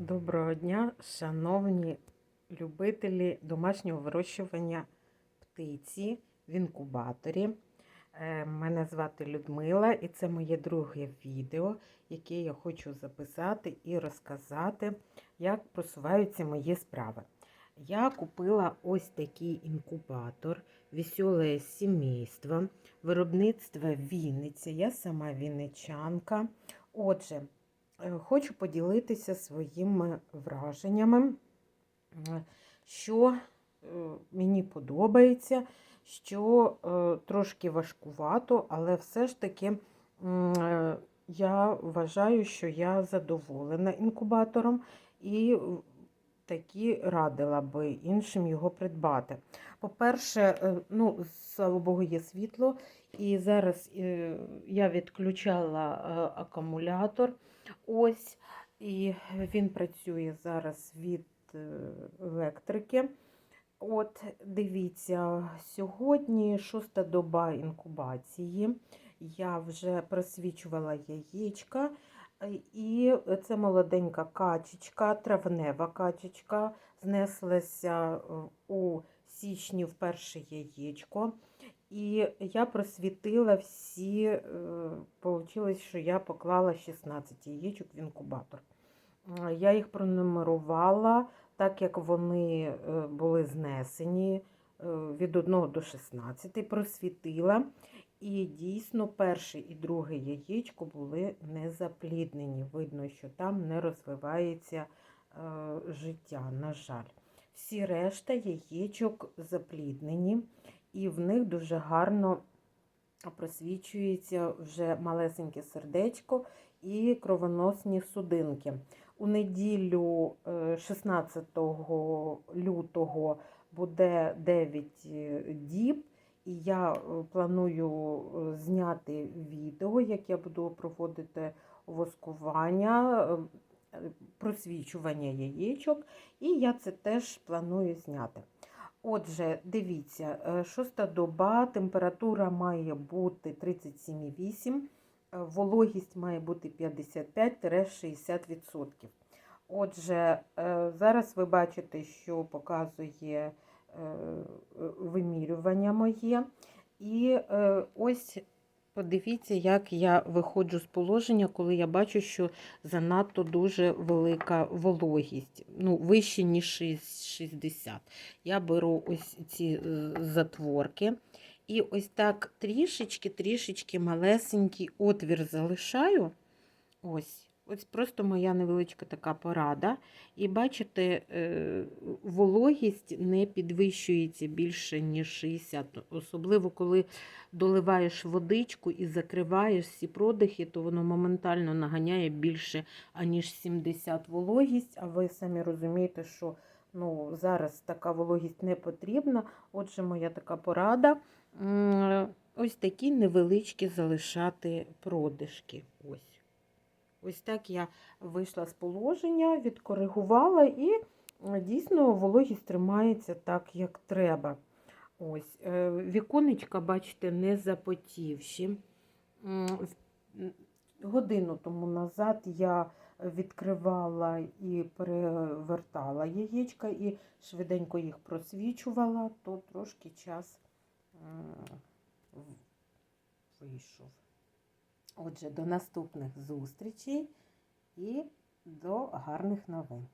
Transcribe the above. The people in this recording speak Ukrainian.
Доброго дня, шановні любителі домашнього вирощування птиці в інкубаторі. Е, Мене звати Людмила і це моє друге відео, яке я хочу записати і розказати, як просуваються мої справи. Я купила ось такий інкубатор Веселе сімейство, виробництва Вінниця. Я сама вінничанка. Отже, Хочу поділитися своїми враженнями, е, що е, мені подобається, що е, трошки важкувато, але все ж таки е, я вважаю, що я задоволена інкубатором і таки радила би іншим його придбати. По-перше, е, ну, слава Богу, є світло, і зараз е, я відключала е, акумулятор. Ось, і він працює зараз від електрики. От, дивіться, сьогодні шоста доба інкубації. Я вже просвічувала яєчка. Е, І це молоденька качечка, травнева качечка, знеслася е, у січні в перше яєчко. І я просвітила всі, вийшло, що я поклала 16 яєчок в інкубатор. Е, Я їх пронумерувала, так як вони е, були знесені е, від 1 до 16, просвітила. І дійсно перше і друге яєчко були не запліднені. Видно, що там не розвивається е, життя, на жаль. Всі решта яєчок запліднені і в них дуже гарно просвічується вже малесеньке сердечко і кровоносні судинки. У неділю е, 16 лютого буде 9 діб, і я е, планую е, зняти відео, як я буду проводити воскування, е, просвічування яєчок, і я це теж планую зняти. Отже, дивіться, шоста доба, температура має бути 37,8, е, вологість має бути 55-60%. Отже, зараз ви бачите, що показує вимірювання моє. І е, ось подивіться, як я виходжу з положення, коли я бачу, що занадто дуже велика вологість, ну, вище, ніж 60. Я беру ось ці е, затворки. І ось так трішечки-трішечки малесенький отвір залишаю. Ось. Ось просто моя невеличка така порада. І бачите, е, вологість не підвищується більше, ніж 60. Особливо, коли доливаєш водичку і закриваєш всі продихи, то воно моментально наганяє більше, аніж 70 вологість. А ви самі розумієте, що ну, зараз така вологість не потрібна. Отже, моя така порада. Ось такі невеличкі залишати продишки. Ось. Ось так я вийшла з положення, відкоригувала і е, дійсно вологість тримається так, як треба. Ось, е, Віконечка, бачите, не запотівші. Годину тому назад я відкривала і перевертала яєчка і швиденько їх просвічувала, то трошки час вийшов. Отже, до наступних зустрічей і до гарних новин.